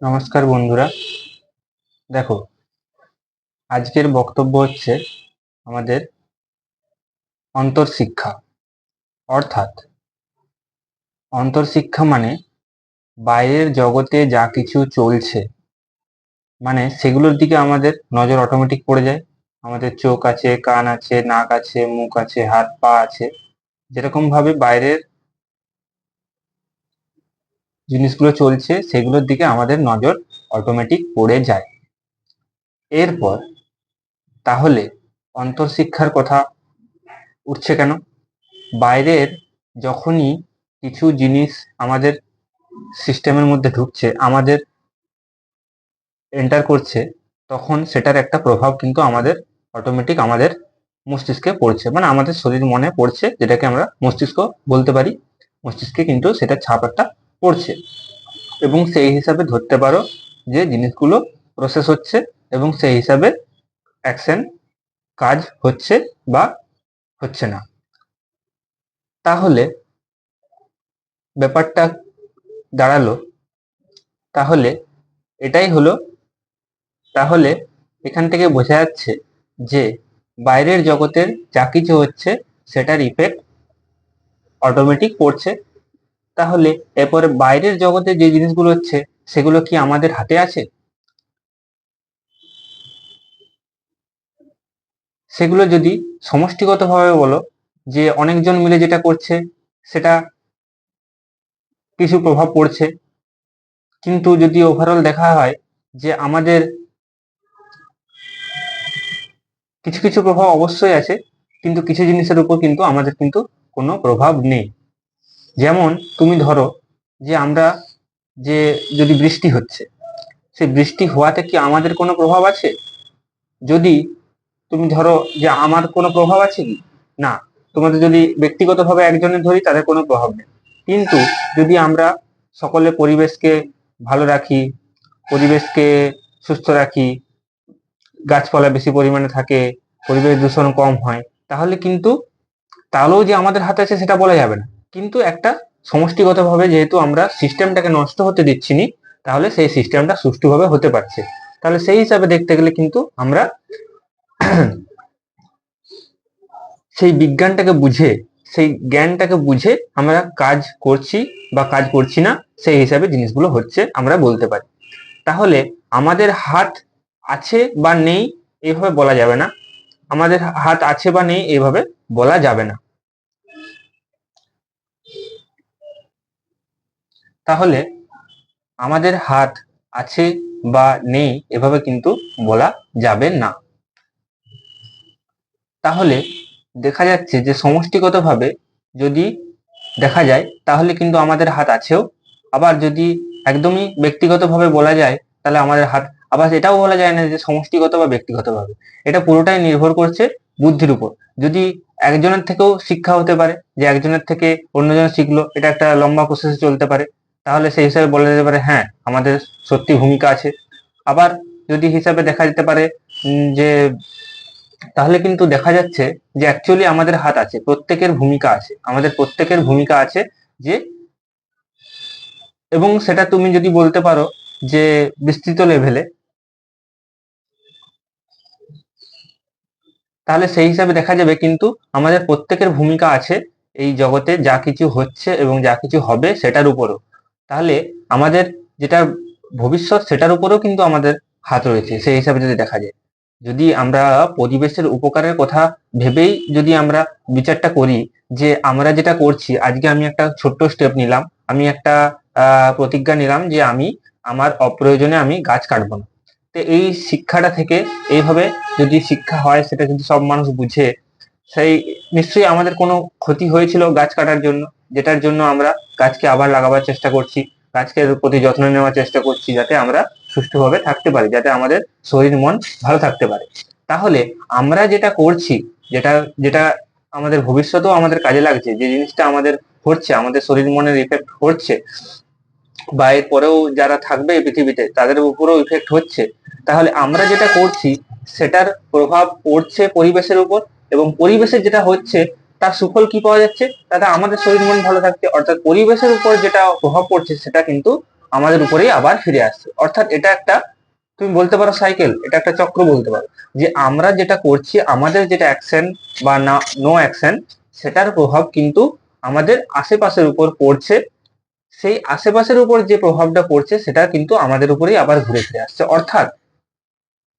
নমস্কার বন্ধুরা। দেখো, আজকের বক্তব্য হচ্ছে আমাদের অন্তর্শিক্ষা। অর্থাৎ অন্তর্শিক্ষা মানে বাইরের জগতে যা কিছু চলছে মানে সেগুলোর দিকে আমাদের নজর অটোমেটিক পড়ে যায়। আমাদের চোখ আছে, কান আছে, নাক আছে, মুখ আছে, হাত, পা আছে। যেরকম ভাবে বাইরের জিনিসগুলো চলছে, সেগুলোর দিকে আমাদের নজর অটোমেটিক পড়ে যায়। এরপর, তাহলে অন্তর্শিক্ষার কথা উঠছে কেন? বাইরের যখনই কিছু জিনিস আমাদের সিস্টেমের মধ্যে ঢুকছে, আমাদের এন্টার করছে, তখন সেটার একটা প্রভাব কিন্তু আমাদের অটোমেটিক আমাদের মস্তিষ্কে পড়ছে। মানে আমাদের শরীর মনে পড়ছে, যেটাকে আমরা মস্তিষ্ক বলতে পারি। মস্তিষ্কে কিন্তু সেটা ছাপ একটা পড়ছে এবং সেই হিসাবে ধরতে পারো যে জিনিসগুলো প্রসেস হচ্ছে এবং সেই হিসাবে অ্যাকশন কাজ হচ্ছে বা হচ্ছে না। তাহলে ব্যাপারটা দাঁড়াল। তাহলে এটাই হলো, তাহলে এখান থেকে বোঝা যাচ্ছে যে বাইরের জগতের যা কিছু হচ্ছে সেটার ইফেক্ট অটোমেটিক পড়ছে। তাহলে এরপরে বাইরের জগতে যে জিনিসগুলো হচ্ছে, সেগুলো কি আমাদের হাতে আছে? সেগুলো যদি সমষ্টিগতভাবে বলো, যে অনেকজন মিলে যেটা করছে, সেটা কিছু প্রভাব পড়ছে। কিন্তু যদি ওভারঅল দেখা হয় যে আমাদের কিছু কিছু প্রভাব অবশ্যই আছে, কিন্তু কিছু জিনিসের উপর কিন্তু আমাদের কিন্তু কোনো প্রভাব নেই। যেমন তুমি ধরো যে আমরা যে যদি বৃষ্টি হচ্ছে, সেই বৃষ্টি হওয়াতে কি আমাদের কোনো প্রভাব আছে? যদি তুমি ধরো যে আমার কোনো প্রভাব আছে কি? না, তোমাদের যদি ব্যক্তিগতভাবে একজনের ধরি, তাদের কোনো প্রভাব নেই। কিন্তু যদি আমরা সকলে পরিবেশকে ভালো রাখি, পরিবেশকে সুস্থ রাখি, গাছপালা বেশি পরিমাণে থাকে, পরিবেশ দূষণ কম হয়, তাহলে কিন্তু তাহলেও যে আমাদের হাতে আছে সেটা বলা যাবে না। কিন্তু একটা সমষ্টিগতভাবে যেহেতু আমরা সিস্টেমটাকে নষ্ট হতে দিচ্ছি নি তাহলে সেই সিস্টেমটা সুষ্ঠুভাবে হতে পারছে। তাহলে সেই হিসাবে দেখতে গেলে কিন্তু আমরা সেই বিজ্ঞানটাকে বুঝে, সেই জ্ঞানটাকে বুঝে আমরা কাজ করছি বা কাজ করছি না, সেই হিসাবে জিনিসগুলো হচ্ছে আমরা বলতে পারি। তাহলে আমাদের হাত আছে বা নেই এইভাবে বলা যাবে না। আমাদের হাত আছে বা নেই এইভাবে বলা যাবে না। তাহলে আমাদের হাত আছে বা নেই এভাবে কিন্তু বলা যাবে না। তাহলে দেখা যাচ্ছে যে সমষ্টিগতভাবে যদি দেখা যায়, তাহলে কিন্তু আমাদের হাত আছেও। আবার যদি একদমই ব্যক্তিগতভাবে বলা যায়, তাহলে আমাদের হাত, আবার এটাও বলা যায় না যে সমষ্টিগত বা ব্যক্তিগতভাবে। এটা পুরোটাই নির্ভর করছে বুদ্ধির উপর। যদি একজনের থেকেও শিক্ষা হতে পারে, যে একজনের থেকে অন্যজন শিখলো, এটা একটা লম্বা প্রসেসে চলতে পারে। তাহলে সেই হিসাবে বলে যেতে পারে হ্যাঁ আমাদের সত্যি ভূমিকা আছে। আবার যদি হিসাবে দেখা যেতে পারে যে, তাহলে কিন্তু দেখা যাচ্ছে যে অ্যাকচুয়ালি আমাদের হাত আছে, প্রত্যেকের ভূমিকা আছে। আমাদের প্রত্যেকের ভূমিকা আছে যে, এবং সেটা তুমি যদি বলতে পারো যে, বিস্তৃত লেভেলে তাহলে সেই হিসাবে দেখা যাবে কিন্তু আমাদের প্রত্যেকের ভূমিকা আছে এই জগতে, যা কিছু হচ্ছে এবং যা কিছু হবে সেটার উপরও। তাহলে আমাদের যেটা ভবিষ্যৎ সেটার উপরেও কিন্তু আমাদের হাত রয়েছে, সেই হিসাবে যদি দেখা যায়। যদি আমরা পরিবেশের উপকারের কথা ভেবেই যদি আমরা বিচারটা করি যে আমরা যেটা করছি, আজকে আমি একটা ছোট্ট স্টেপ নিলাম, আমি একটা প্রতিজ্ঞা নিলাম যে আমি আমার অপ্রয়োজনে আমি গাছ কাটবো না। তো এই শিক্ষাটা থেকে এইভাবে যদি শিক্ষা হয়, সেটা যদি সব মানুষ বুঝে, সেই নিশ্চয়ই আমাদের কোনো ক্ষতি হয়েছিল গাছ কাটার জন্য। যেটার জন্য আমরা গাছকে আবার লাগাবার চেষ্টা করছি, গাছকে প্রতি যত্ন নেওয়ার চেষ্টা করছি যাতে আমরা সুষ্ঠুভাবে থাকতে পারি, যাতে আমাদের শরীর মন ভালো থাকতে পারে। তাহলে আমরা যেটা করছি, যেটা যেটা আমাদের ভবিষ্যতেও আমাদের কাজে লাগছে, যে জিনিসটা আমাদের হচ্ছে, আমাদের শরীর মনের ইফেক্ট হচ্ছে, বা এর পরেও যারা থাকবে এই পৃথিবীতে, তাদের উপরেও ইফেক্ট হচ্ছে, তাহলে আমরা যেটা করছি, সেটার প্রভাব পড়ছে পরিবেশের উপর, এবং পরিবেশের যেটা হচ্ছে তার সুফল কি পাওয়া যাচ্ছে? তাতে আমাদের শরীর মন ভালো থাকছে অর্থাৎ পরিবেশের উপর যেটা প্রভাব পড়ছে, সেটা কিন্তু আমাদের উপরেই আবার ফিরে আসছে। অর্থাৎ এটা একটা, তুমি বলতে পারো সাইকেল এটা একটা চক্র বলতে পারো। যে আমরা যেটা করছি, আমাদের যেটা অ্যাকশন বা না নো অ্যাকশন সেটার প্রভাব কিন্তু আমাদের আশেপাশের উপর পড়ছে। সেই আশেপাশের উপর যে প্রভাবটা পড়ছে, সেটা কিন্তু আমাদের উপরেই আবার ঘুরে ফিরে আসছে। অর্থাৎ,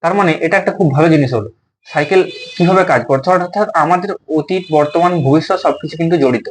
তার মানে এটা একটা খুব ভালো জিনিস হলো। সাইকেল কীভাবে কাজ করছে অর্থাৎ আমাদের অতীত বর্তমান ভবিষ্যৎ সবকিছু কিন্তু জড়িত।